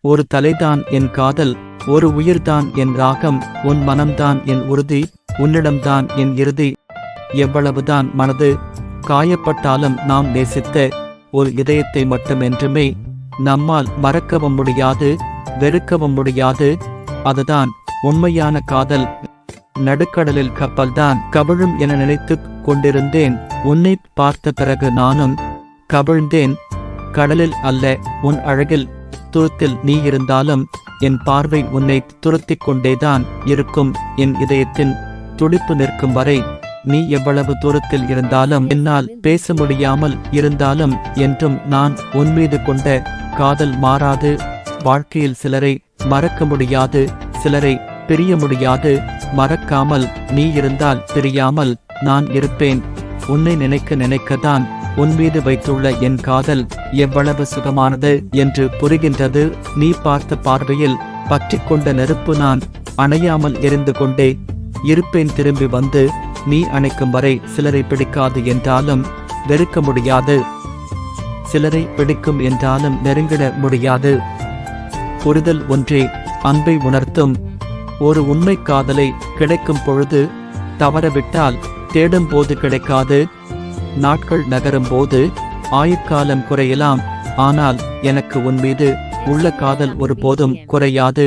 ஒரு தலைதான் என் காதல் ஒரு உயிர்தான் என் ராகம் உன் மனம்தான் என் உறுதி உன்னிடம்தான் என் இறுதி. எவ்வளவுதான் மனது காயப்பட்டாலும் நாம் நேசித்த ஒரு இதயத்தை மட்டுமென்றுமே நம்மால் மறக்கவும் முடியாது வெறுக்கவும் முடியாது. அதுதான் உண்மையான காதல். நடுக்கடலில் கப்பல்தான் கவிழும் என நினைத்துக் கொண்டிருந்தேன். உன்னை பார்த்த பிறகு நானும் கவிழ்ந்தேன். கடலில் அல்ல உன் அழகில் தூரத்தில் நீ இருந்தாலும் என் பார்வை உன்னை துரத்திக் கொண்டேதான் இருக்கும். என் இதயத்தின் துடிப்பு நிற்கும் வரை நீ எவ்வளவு தூரத்தில் இருந்தாலும் என்னால் பேச முடியாமல் இருந்தாலும் என்றும் நான் உன் மீது கொண்ட காதல் மாறாது. வாழ்க்கையில் சிலரை மறக்க முடியாது சிலரை பிரிய முடியாது. மறக்காமல் நீ இருந்தால் பிரியாமல் நான் இருப்பேன். உன்னை நினைக்க நினைக்கத்தான் உன் மீது வைத்துள்ள என் காதல் எவ்வளவு சுகமானது என்று புரிகின்றது. நீ பார்த்த பார்வையில் பற்றி கொண்ட நெருப்பு நான் அணையாமல் எரிந்து கொண்டே இருப்பேன். திரும்பி வந்து நீ அணைக்கும் வரை சிலரை பிடிக்காது என்றாலும் வெறுக்க முடியாது. சிலரை பிடிக்கும் என்றாலும் நெருங்கிட முடியாது. புரிதல் ஒன்றே அன்பை உணர்த்தும். ஒரு உண்மை காதலை கிடைக்கும் பொழுது தவறவிட்டால் தேடும் போது கிடைக்காது. நாட்கள் நகரும் போது ஆயுட்காலம் குறையலாம். ஆனால் எனக்கு உன் மீது உள்ள காதல் ஒருபோதும் குறையாது.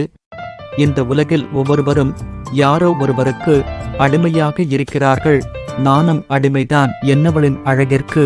இந்த உலகில் ஒவ்வொருவரும் யாரோ ஒருவருக்கு அடிமையாக இருக்கிறார்கள். நானும் அடிமைதான். என்னவளின் அழகிற்கு